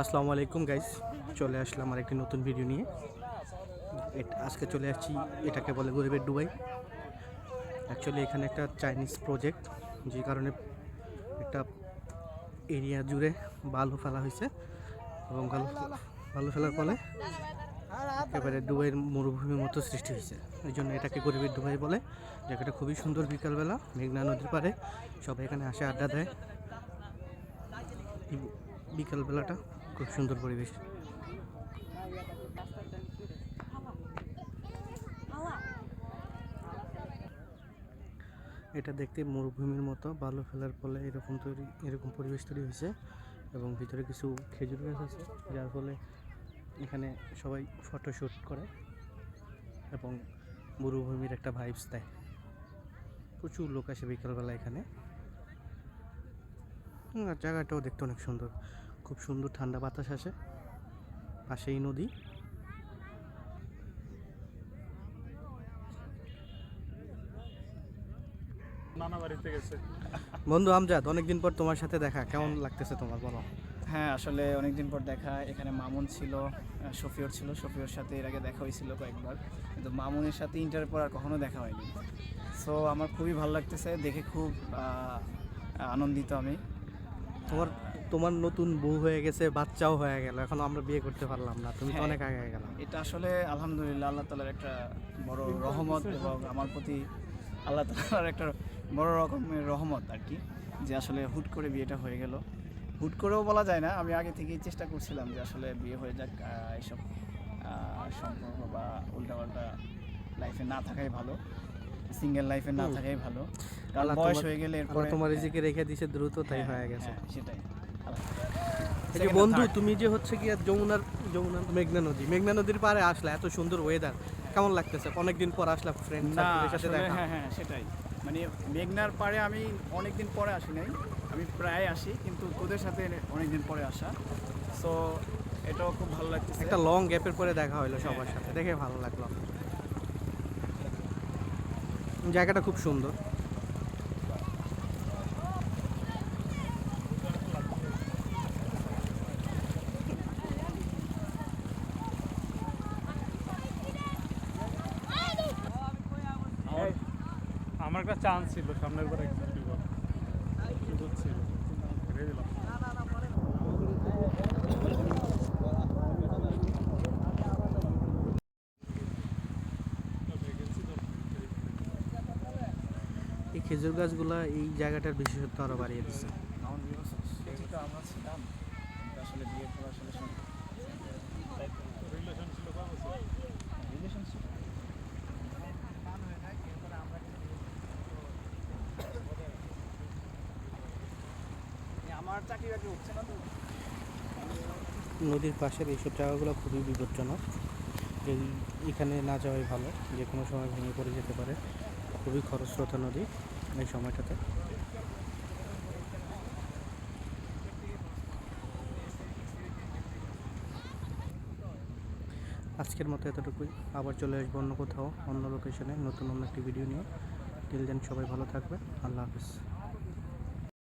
আসসালামু আলাইকুম গাইস চলে আসলাম আর একটি নতুন ভিডিও নিয়ে। আজকে চলে আসছি, এটাকে বলে গরিবের ডুবাই। অ্যাকচুয়ালি এখানে একটা চাইনিজ প্রজেক্ট যে কারণে একটা এরিয়া জুড়ে বালু ফেলা হয়েছে এবং বালু ফেলার ফলে একেবারে দুবাইয়ের মরুভূমির মতো সৃষ্টি হয়েছে। এই জন্য এটাকে গরিবের ডুবাই বলে। জায়গাটা খুবই সুন্দর বিকালবেলা, মেঘনা নদীর পাড়ে। সবাই এখানে আসে, আড্ডা দেয়। বিকালবেলাটা খুব সুন্দর পরিবেশ। এটা দেখতে মরুভূমির মতো, বালু ফেলার ফলে এরকম তৈরি, এরকম পরিবেশ তৈরি হয়েছে এবং ভিতরে কিছু খেজুর গাছ আছে, যার ফলে এখানে সবাই ফটোশ্যুট করে এবং মরুভূমির একটা ভাইবস দেয়। প্রচুর লোক আসে বিকালবেলা এখানে। জায়গাটাও দেখতে অনেক সুন্দর। খুব সুন্দর ঠান্ডা বাতাস আসে। পাশেই নদী। বন্ধু আমজাদ অনেকদিন পর তোমার সাথে দেখা। কেমন লাগতেছে তোমার বলো। হ্যাঁ আসলে অনেকদিন পর দেখা। এখানে মামুন ছিল আহ, শফিওর ছিল। শফিওর সাথে এর আগে দেখা হয়েছিল কয়েকবার। কিন্তু মামুনের সাথে ইন্টার পর আর কখনো দেখা হয়নি। সো আমার খুবই ভালো লাগতেছে। দেখে খুব আনন্দিত আমি। তোমার তোমার নতুন বউ হয়ে গেছে বাচ্চাও হয়ে গেল এখন আমরা বিয়ে করতে পারলাম না তুমি তো হ্যাঁ। অনেক আগে গেলাম এটা আসলে আলহামদুলিল্লাহ আল্লাহ তালার একটা বড় রহমত এবং আমার প্রতি আল্লাহ তালার একটা বড় রকমের রহমত আর কি যে আসলে হুট করে বিয়েটা হয়ে গেল। হুট করেও বলা যায় না আমি আগে থেকেই চেষ্টা করছিলাম যে আসলে বিয়ে হয়ে যাক এইসব সম্পর্ক বা উল্টাপাল্টা লাইফে না থাকাই ভালো সিঙ্গেল লাইফে না থাকাই ভালো কারণ বয়স হয়ে গেলে এরপরে তোমার রিজিকে রেখে দিছে দ্রুত তাই হ্যাঁ, হয়ে গেছে। হ্যাঁ, সেটাই। যে বন্ধু তুমি যে হচ্ছে কি যমুনার যমুনা মেঘনা নদী মেঘনা নদীর পাড়ে আসলে এত সুন্দর ওয়েদার কেমন লাগতেছে? অনেকদিন পর আসলাম ফ্রেন্ড না সার্কেলের সাথে দেখা। হ্যাঁ হ্যাঁ সেটাই। মানে মেঘনার পাড়ে আমি অনেক দিন পরে আসি নাই। আমি প্রায় আসি কিন্তু তোদের সাথে অনেক দিন পরে আসা। সো এটাও খুব ভালো লাগতেছে। একটা লং গ্যাপের পরে দেখা হলো সবার সাথে দেখে ভালো লাগল। জায়গাটা খুব সুন্দর আমার আমার একটা চান্স ছিল সামনের বার একটু সুযোগ ছিল। ছেড়ে দিলাম এই খেজুর গাছগুলা এই জায়গাটার বিশেষত্ব আরও বাড়িয়ে দিচ্ছে আমরা ছিলাম কিন্তু আসলে বিয়ের পর আসলে রিলেশন ছিল কয় বছর? রিলেশনশিপ আমার নদীর পাশের এইসব জায়গাগুলো খুবই বিপজ্জনক। এই এখানে না যাওয়াই ভালো, যে কোনো সময় ভেঙে পড়ে যেতে পারে। খুবই খরস্রোতা নদী এই সময়টাতে। আজকের মতো এতটুকুই। আবার চলে আসব অন্য কোথাও, অন্য লোকেশনে নতুন অন্য একটি ভিডিও নিয়ে। টিল দেন সবাই ভালো থাকবে আল্লাহ হাফিজ।